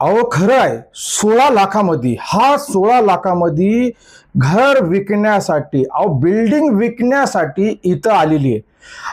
अहो खरं आहे सोळा लाखामध्ये हा सोळा लाखामध्ये घर विकण्यासाठी अहो बिल्डिंग विकण्यासाठी इथं आलेली आहे.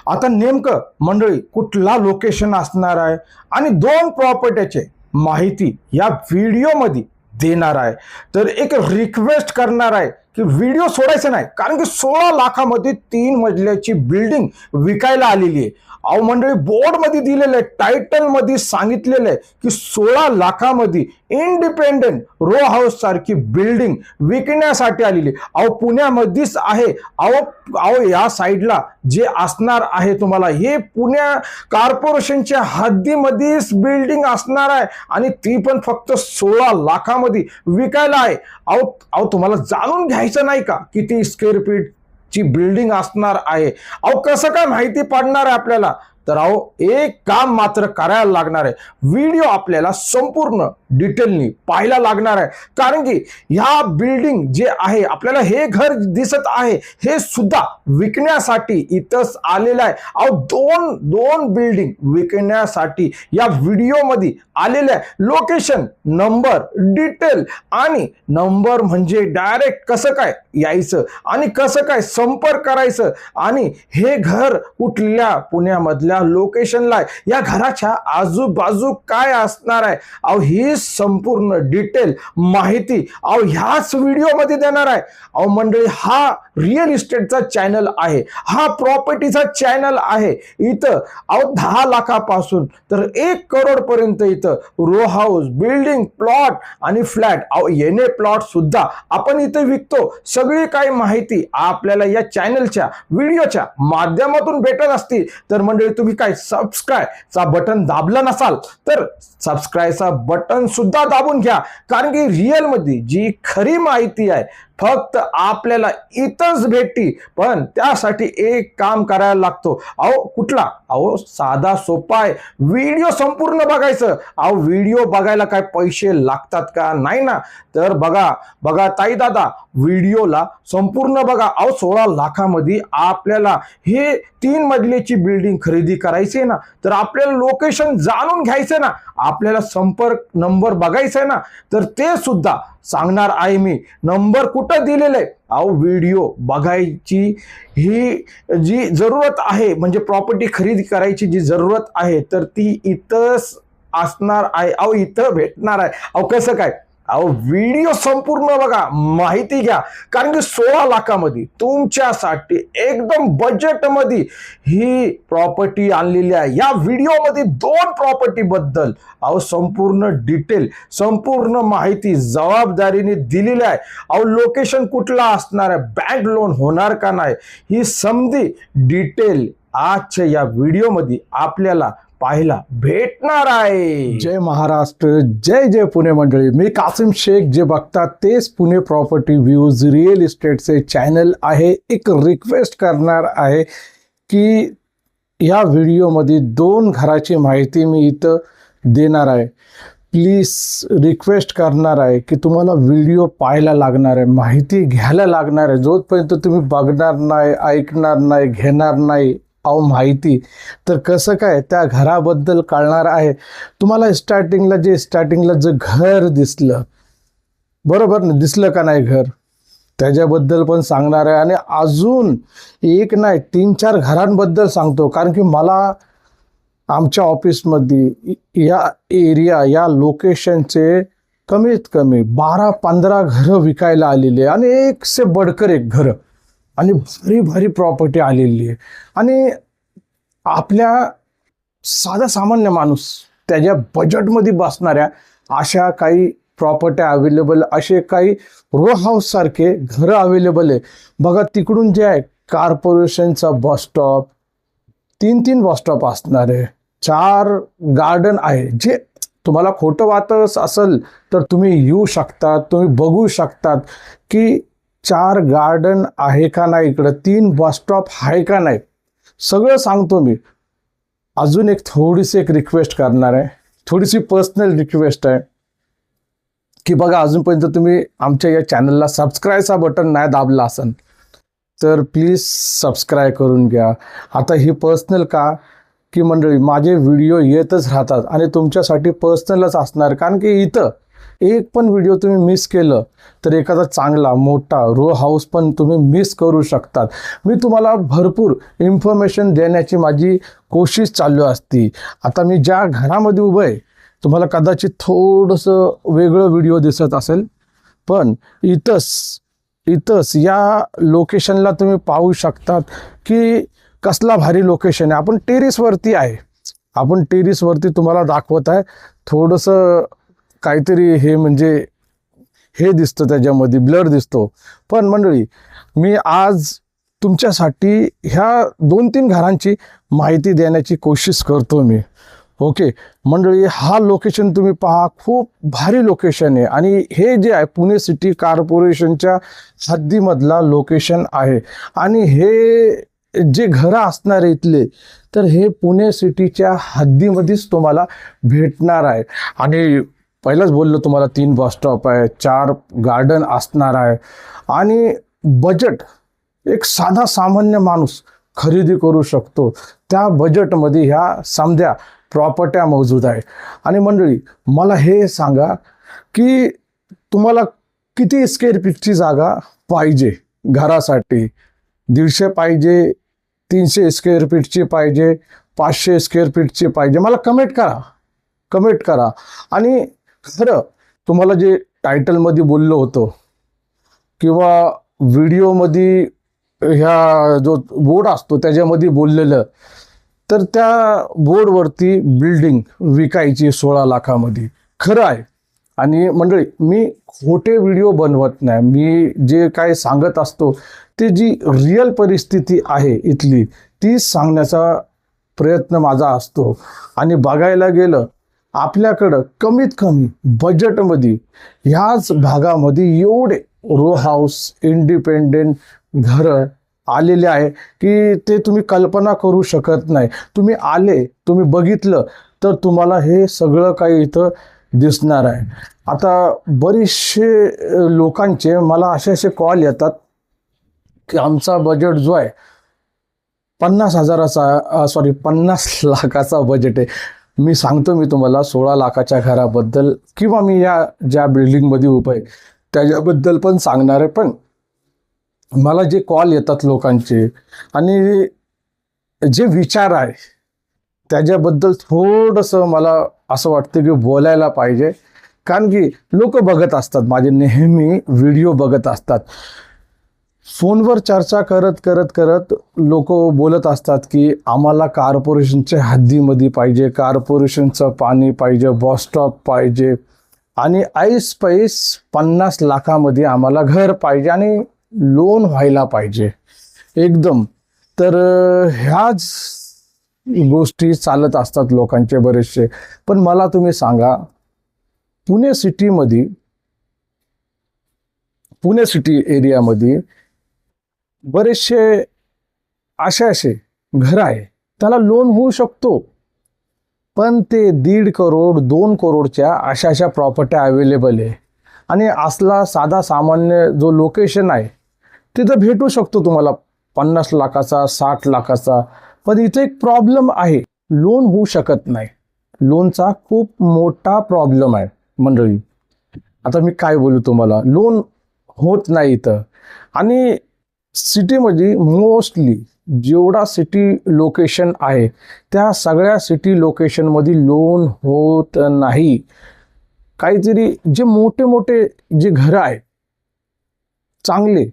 आता नेमकं मंडळी कुठला लोकेशन असणार आहे आणि दोन प्रॉपर्टीचे माहिती या व्हिडिओमध्ये देणार आहे. तर एक रिक्वेस्ट करणार आहे की व्हिडिओ सोडायचा नाही. कारण की सोळा लाखामध्ये तीन मजल्याची बिल्डिंग विकायला आलेली आहे. अहो मंडळी बोर्डमध्ये दिलेलं आहे टायटलमध्ये सांगितलेलं आहे की सोळा लाखामध्ये इंडिपेंडेंट रो हाऊस सारखी बिल्डिंग विकण्यासाठी आलेली. अहो पुण्यामध्येच आहे. अहो अहो या साईडला जे असणार आहे तुम्हाला हे पुण्या कॉर्पोरेशनच्या हद्दीमध्येच बिल्डिंग असणार आहे. आणि ती पण फक्त सोळा लाखामध्ये विकायला आहे. अहो अहो तुम्हाला जाणून घ्यायचं नाही का किती स्क्वेअर फीट ची बिल्डिंग असणार आहे? अहो कसं काय माहिती पडणार आहे आपल्याला? तर अहो एक काम मात्र करायला लागणार आहे. व्हिडिओ आपल्याला संपूर्ण डिटेलनी पाहायला लागणार आहे. कारण की ह्या बिल्डिंग जे आहे आपल्याला हे घर दिसत आहे हे सुद्धा विकण्यासाठी इथंच आलेलं आहे. अहो दोन दोन बिल्डिंग विकण्यासाठी या व्हिडिओमध्ये आलेलं आहे. लोकेशन नंबर डिटेल आणि नंबर म्हणजे डायरेक्ट कसं काय यायचं आणि कसं काय संपर्क करायचं आणि हे घर कुठल्या पुण्यामधल्या लोकेशनला आहे. या घराच्या आजूबाजू काय असणार आहे? अहो ही संपूर्ण डिटेल माहिती अहो ह्याच व्हिडिओमध्ये देणार आहे. अहो मंडळी हा रिअल इस्टेटचा चॅनल आहे. हा प्रॉपर्टीचा चॅनल आहे. इथं अहो दहा लाखापासून तर एक करोडपर्यंत इथं रो हाऊस बिल्डिंग प्लॉट आणि फ्लॅट अहो येणे प्लॉट सुद्धा आपण इथे विकतो. सगळी काही माहिती आपल्याला या चॅनलच्या व्हिडिओच्या माध्यमातून भेटत असतील. तर मंडळी तुम्ही काय सबस्क्राईबचा बटन दाबला नसाल तर सबस्क्राईबचा बटन सुद्धा दाबून घ्या. कारण की रिअलमध्ये जी खरी माहिती आहे फक्त आपल्याला इथंच भेटती पण त्यासाठी एक काम करायला लागतो. अहो कुठला? अहो साधा सोपा आहे. व्हिडिओ संपूर्ण बघायचं. अहो व्हिडिओ बघायला काय पैसे लागतात का? नाही ना. तर बघा बघा ताई दादा व्हिडिओला संपूर्ण बघा. अहो सोळा लाखामध्ये आपल्याला हे तीन मजलेची बिल्डिंग खरेदी करायची आहे ना. तर आपल्याला लोकेशन जाणून घ्यायचं ना. आपल्याला संपर्क नंबर बघायचा आहे ना तर ते सुद्धा सांगणार आहे मी. नंबर कुठं दिलेलं? आहे अहो व्हिडिओ बघायची ही जी जरूरत आहे म्हणजे प्रॉपर्टी खरेदी करायची जी जरूरत आहे तर ती इथंच असणार आहे. अहो इथं भेटणार आहे. अहो कसं काय? अहो व्हिडिओ संपूर्ण बघा माहिती घ्या. कारण की सोळा लाखामध्ये तुमच्यासाठी एकदम बजेटमध्ये ही प्रॉपर्टी आणलेली आहे. या व्हिडिओमध्ये दोन प्रॉपर्टीबद्दल अहो संपूर्ण डिटेल संपूर्ण माहिती जबाबदारीने दिलेली आहे. अहो लोकेशन कुठला असणार आहे? बँक लोन होणार का नाही? ही समधी डिटेल आजच्या या व्हिडिओमध्ये आपल्याला पाहायला भेटणार आहे. जय महाराष्ट्र जय जय पुणे मंडळी. मी कासिम शेख जे बघतात तेच पुणे प्रॉपर्टी व्ह्यूज रिअल इस्टेटचे चॅनल आहे. एक रिक्वेस्ट करणार आहे की या व्हिडिओमध्ये दोन घराची माहिती मी इथं देणार आहे. प्लीज रिक्वेस्ट करणार आहे की तुम्हाला व्हिडिओ पाहायला लागणार आहे माहिती घ्यायला लागणार आहे. जोपर्यंत तुम्ही बघणार नाही ऐकणार नाही घेणार नाही अहो माहिती. तर कसं काय त्या घराबद्दल कळणार आहे? तुम्हाला स्टार्टिंगला जे स्टार्टिंगला जे घर दिसलं बरोबर ना? दिसलं का नाही घर? त्याच्याबद्दल पण सांगणार आहे. आणि अजून एक नाही तीन चार घरांबद्दल सांगतो. कारण की मला आमच्या ऑफिसमध्ये या एरिया या लोकेशनचे कमीत कमी बारा पंधरा घरं विकायला आलेले आणि एक से बडकर एक घरं. आणि भारी भारी प्रॉपर्टी आलेली आहे. आणि आपल्या साधा सामान्य माणूस त्याच्या बजेटमध्ये बसणाऱ्या अशा काही प्रॉपर्ट्या अवेलेबल असे काही रो हाऊससारखे घरं अवेलेबल आहे. बघा तिकडून जे आहे कार्पोरेशनचा बस स्टॉप तीन तीन बस स्टॉप असणार आहे. चार गार्डन आहे. जे तुम्हाला खोटं वाटत असेल तर तुम्ही येऊ शकतात तुम्ही बघू शकतात की चार गार्डन आहे का नाही इकडं? तीन बस स्टॉप आहे का नाही? सगळं सांगतो मी. अजून एक थोडीशी एक रिक्वेस्ट करणार आहे. थोडीशी पर्सनल रिक्वेस्ट आहे. की बघा अजूनपर्यंत तुम्ही आमच्या या चॅनलला सबस्क्राईबचा बटन नाही दाबला असेल तर प्लीज सबस्क्राईब करून घ्या. आता ही पर्सनल का? की मंडळी माझे व्हिडिओ येतच राहतात आणि तुमच्यासाठी पर्सनलच असणार. कारण की इथं एक पण व्हिडिओ तुम्ही मिस केलं तर एखादा चांगला मोठा रो हाऊस पण तुम्ही मिस करू शकतात. मी तुम्हाला भरपूर इन्फॉर्मेशन देण्याची माझी कोशिश चालू असती. आता मी ज्या घरामध्ये उभं आहे तुम्हाला कदाचित थोडंसं वेगळं व्हिडिओ दिसत असेल पण इथंच इथंच या लोकेशनला तुम्ही पाहू शकतात की कसला भारी लोकेशन आहे. आपण टेरेसवरती आहे. आपण टेरेसवरती तुम्हाला दाखवत आहे थोडंसं काहीतरी हे म्हणजे हे दिसतं त्याच्यामध्ये ब्लर दिसतो. पण मंडळी मी आज तुमच्यासाठी ह्या दोन तीन घरांची माहिती देण्याची कोशिश करतो मी. ओके? मंडळी हा लोकेशन तुम्ही पहा खूप भारी लोकेशन आहे. आणि हे जे आहे पुणे सिटी कॉर्पोरेशनच्या हद्दीमधला लोकेशन आहे. आणि हे जे घरं असणार इथले तर हे पुणे सिटीच्या हद्दीमध्येच तुम्हाला भेटणार आहे. आणि पहिलंच बोललो तुम्हाला तीन बस स्टॉप आहे चार गार्डन असणार आहे. आणि बजेट एक साधा सामान्य माणूस खरेदी करू शकतो. त्या बजेटमध्ये ह्या समध्या प्रॉपर्ट्या मौजूद आहे. आणि मंडळी मला हे सांगा की तुम्हाला किती स्क्वेअर फीटची जागा पाहिजे घरासाठी? दीडशे पाहिजे तीनशे स्क्वेअर फीटची पाहिजे पाचशे स्क्वेअर फीटची पाहिजे? मला कमेंट करा. कमेंट करा. आणि खरं तुम्हाला जे टायटलमध्ये बोललो होतो किंवा व्हिडिओमध्ये ह्या जो बोर्ड असतो त्याच्यामध्ये बोललेलं तर त्या बोर्डवरती बिल्डिंग विकायची सोळा लाखामध्ये. खरं आहे. आणि मंडळी मी खोटे व्हिडिओ बनवत नाही. मी जे काय सांगत असतो ते जी रिअल परिस्थिती आहे इथली ती सांगण्याचा प्रयत्न माझा असतो. आणि बघायला गेलं आपल्याकडं कमीत कमी बजेटमध्ये ह्याच भागामध्ये एवढे रो हाऊस इंडिपेंडेंट घरं आलेले आहे की ते तुम्ही कल्पना करू शकत नाही. तुम्ही आले तुम्ही बघितलं तर तुम्हाला हे सगळं काही इथं दिसणार आहे. आता बरेचसे लोकांचे मला असे असे कॉल येतात की आमचा बजेट जो आहे पन्नास हजाराचा सॉरी पन्नास लाखाचा बजेट आहे. मी सांगतो मी तुम्हाला सोळा लाखाच्या घराबद्दल किंवा मी या ज्या बिल्डिंगमध्ये उभं आहे त्याच्याबद्दल पण सांगणार आहे. पण मला जे कॉल येतात लोकांचे आणि जे विचार आहे त्याच्याबद्दल थोडंसं मला असं वाटतं की बोलायला पाहिजे. कारण की लोक बघत असतात माझे नेहमी व्हिडिओ बघत असतात. फोनवर चर्चा करत करत करत लोक बोलत असतात की आम्हाला कार्पोरेशनच्या हद्दीमध्ये पाहिजे कार्पोरेशनचं पाणी पाहिजे बस स्टॉप पाहिजे आणि ऐस पैस पन्नास लाखामध्ये आम्हाला घर पाहिजे आणि लोन व्हायला पाहिजे. एकदम. तर ह्याच गोष्टी चालत असतात लोकांचे बरेचसे. पण मला तुम्ही सांगा पुणे सिटीमध्ये पुणे सिटी एरियामध्ये बरेचसे असे असे घर आहे. त्याला लोन होऊ शकतो. पण ते दीड करोड दोन करोडच्या अशा अशा प्रॉपर्ट्या अवेलेबल आहे. आणि असला साधा सामान्य जो लोकेशन आहे तिथं भेटू शकतो तुम्हाला पन्नास लाखाचा साठ लाखाचा. पण इथे एक प्रॉब्लेम आहे. लोन होऊ शकत नाही. लोनचा खूप मोठा प्रॉब्लेम आहे मंडळी. आता मी काय बोलू तुम्हाला? लोन होत नाही इथं. आणि सिटीमध्ये मोस्टली जेवढा सिटी लोकेशन आहे त्या सगळ्या सिटी लोकेशनमध्ये लोन होत नाही. काहीतरी जे मोठे मोठे जे घरं आहे चांगले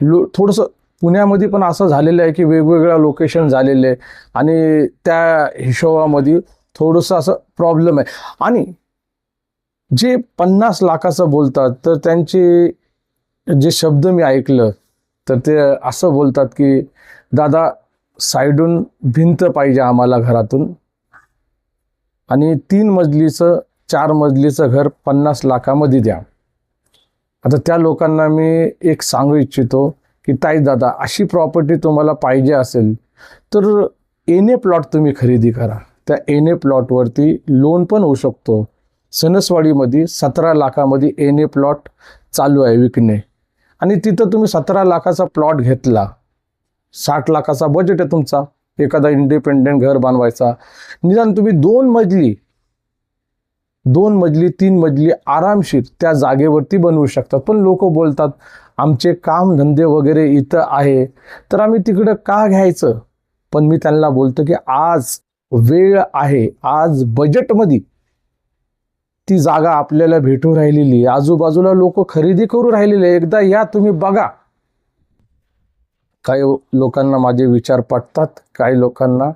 लो थोडंसं पुण्यामध्ये पण असं झालेलं आहे की वेगवेगळ्या लोकेशन झालेले आहे आणि त्या हिशोबामध्ये थोडंसं असं प्रॉब्लेम आहे. आणि जे पन्नास लाखाचं बोलतात तर त्यांचे जे शब्द मी ऐकलं तर ते असं बोलतात की दादा साईडून भिंत पाहिजे आम्हाला घरातून. आणि तीन मजलीचं चार मजलीचं घर पन्नास लाखामध्ये द्या. आता त्या लोकांना मी एक सांगू इच्छितो की ताई दादा अशी प्रॉपर्टी तुम्हाला पाहिजे असेल तर एने प्लॉट तुम्ही खरेदी करा. त्या एने प्लॉटवरती लोन पण होऊ शकतो. सणसवाडीमध्ये सतरा लाखामध्ये एने प्लॉट चालू आहे विकणे. आणि तिथं तुम्ही सतरा लाखाचा प्लॉट घेतला. साठ लाखाचा बजेट आहे तुमचा. एखादा इंडिपेंडेंट घर बांधवायचा निदान तुम्ही दोन मजली दोन मजली तीन मजली आरामशीर त्या जागेवरती बनवू शकतात पण लोक बोलतात आमचे काम धंदे वगैरे इथं आहे. तर आम्ही तिकडं का घ्यायचं? पण मी त्यांना बोलतो की आज वेळ आहे. आज बजेटमध्ये ती जागा आपल्याला भेटून राहिलेली आहे. आजूबाजूला लोक खरेदी करू राहिलेले आहे. एकदा या तुम्ही बघा. काही लोकांना माझे विचार पटतात काही लोकांना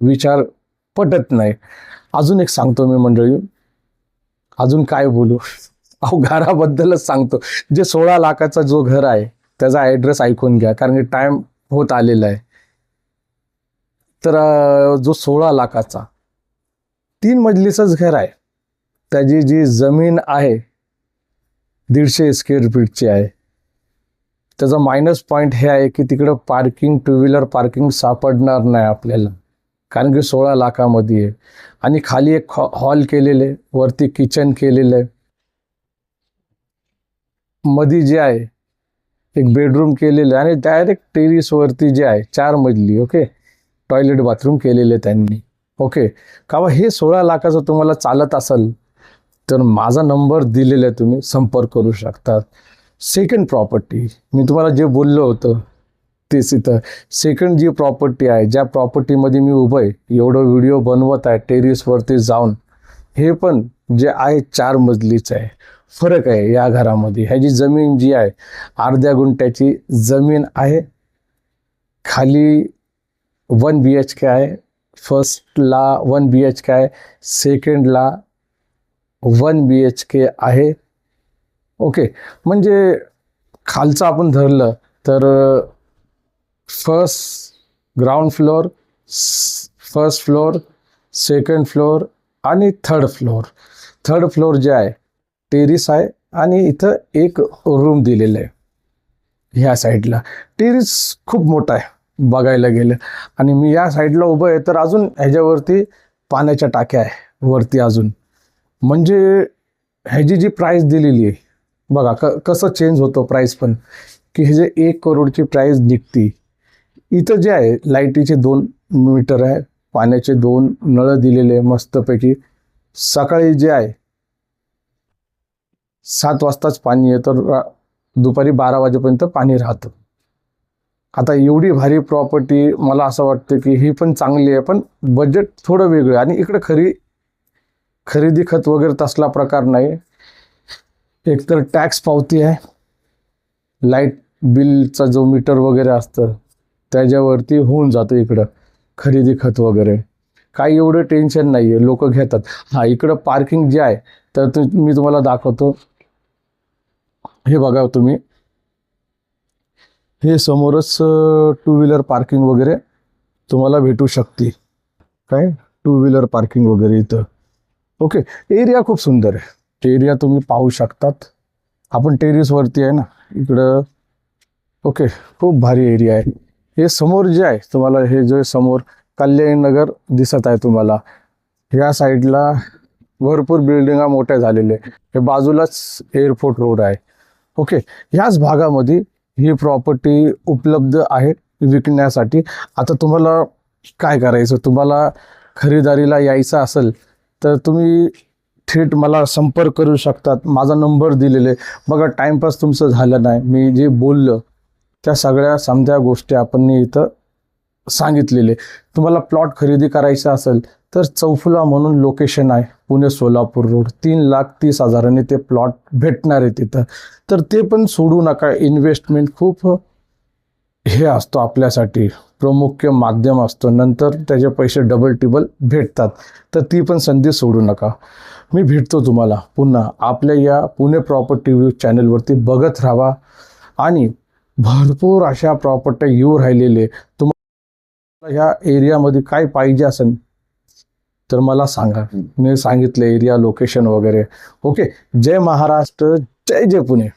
विचार पटत नाही. अजून एक सांगतो मी मंडळी. अजून काय बोलू? अहो घराबद्दलच सांगतो. जे सोळा लाखाचा जो घर आहे त्याचा ॲड्रेस ऐकून घ्या कारण की टाइम होत आलेला आहे. तर जो सोळा लाखाचा तीन मजलीचंच घर आहे. त्याची जी जमीन आहे दीडशे स्क्वेअर फीटची आहे. त्याचा मायनस पॉईंट हे आहे की तिकडं पार्किंग टू व्हीलर पार्किंग सापडणार नाही आपल्याला. कारण की सोळा लाखामध्ये आहे. आणि खाली एक हॉल केलेलं आहे वरती किचन केलेलं. आहे मध्ये जे आहे एक बेडरूम केलेलं आहे आणि डायरेक्ट टेरिसवरती जे आहे चार मजली ओके टॉयलेट बाथरूम केलेले त्यांनी ओके का बा हे सोळा लाखाचं तुम्हाला चालत असेल तर माझा नंबर दिलेला आहे तुम्ही संपर्क करू शकता सेकंड प्रॉपर्टी मी तुम्हाला जे बोललो होतं तेच इथं. सेकंड जी प्रॉपर्टी आहे ज्या प्रॉपर्टीमध्ये मी उभं आहे एवढं व्हिडिओ बनवत आहे टेरिसवरती जाऊन हे पण जे आहे चार मजलीचं आहे. फरक आहे या घरामध्ये. ह्याची जमीन जी आहे अर्ध्या गुंठ्याची जमीन आहे. खाली वन बी एच के आहे. फर्स्टला वन बी एच के आहे. सेकंडला वन बी एच के आहे. ओके म्हणजे खालचं आपण धरलं तर first ground floor first floor second floor आणि थर्ड फ्लोअर थर्ड फ्लोअर जे आहे टेरिस आहे आणि इथं एक रूम दिलेलं आहे. ह्या साईडला टेरिस खूप मोठा आहे बघायला गेलं. आणि मी या साईडला उभं आहे तर अजून ह्याच्यावरती पाण्याच्या टाक्या आहे वरती अजून. म्हणजे ह्याची जी प्राईस दिलेली आहे बघा क कसं चेंज होतो प्राईस पण की हे जे एक करोडची प्राईस निघती इथं जे आहे लाईटीचे दोन मीटर आहे पाण्याचे दोन नळं दिलेले आहे मस्तपैकी. सकाळी जे आहे सात वाजताच पाणी येतं तर दुपारी बारा वाजेपर्यंत पाणी राहतं. आता एवढी भारी प्रॉपर्टी मला असं वाटतं की ही पण चांगली आहे पण बजेट थोडं वेगळं आहे. आणि इकडं खरी खरेदी खत वगैरे तसला प्रकार नाही. एकतर टॅक्स पावती आहे. लाइट बिलचा जो मीटर वगैरे असतं त्याच्यावरती होऊन जातं इकडं खरेदी खत वगैरे. काही एवढं टेन्शन नाही आहे लोक घेतात. हा इकडं पार्किंग जे आहे तर मी तुम्हाला दाखवतो. हे बघा तुम्ही. हे समोरच टू व्हीलर पार्किंग वगैरे तुम्हाला भेटू शकते. काय? टू व्हीलर पार्किंग वगैरे इथं. ओके एरिया खूप सुंदर आहे. एरिया तुम्ही पाहू शकतात. आपण टेरिसवरती आहे ना इकडं ओके खूप भारी एरिया आहे. हे समोर जे आहे तुम्हाला हे जे समोर कल्याणनगर दिसत आहे तुम्हाला. ह्या साईडला भरपूर बिल्डिंगा मोठ्या झालेल्या आहे हे बाजूलाच एअरपोर्ट रोड आहे. ओके ह्याच भागामध्ये ही प्रॉपर्टी उपलब्ध आहे विकण्यासाठी. आता तुम्हाला काय करायचं? तुम्हाला खरेदारीला यायचं असेल तर तुम्ही थेट मला संपर्क करू शकतात. माझा नंबर दिलेले. बघा टाईमपास तुमचं झालं नाही. मी जे बोललं त्या सगळ्या समध्या गोष्टी आपण इथं सांगितलेले. तुम्हाला प्लॉट खरेदी करायचा असेल तर चौफुला म्हणून लोकेशन आहे पुणे सोलापूर रोड. तीन लाख तीस हजाराने ते प्लॉट भेटणार आहे तिथं. तर ते पण सोडू नका. इन्व्हेस्टमेंट खूप हे असतो आपल्यासाठी. प्रमुख माध्यम असतं. नंतर त्याचे पैसे डबल टिबल भेटतात. तर ती पण संधी सोडू नका. मी भेटतो तुम्हाला. पुन्हा आपल्या या पुणे प्रॉपर्टी व्ह्यू चॅनलवरती बघत राहा. आणि भरपूर अशा प्रॉपर्ट्या येऊ राहिलेले. तुम्हाला ह्या एरियामध्ये काय पाहिजे असेल तर मला सांगा. मी सांगितलं एरिया लोकेशन वगैरे. ओके जय महाराष्ट्र. जय जय पुणे.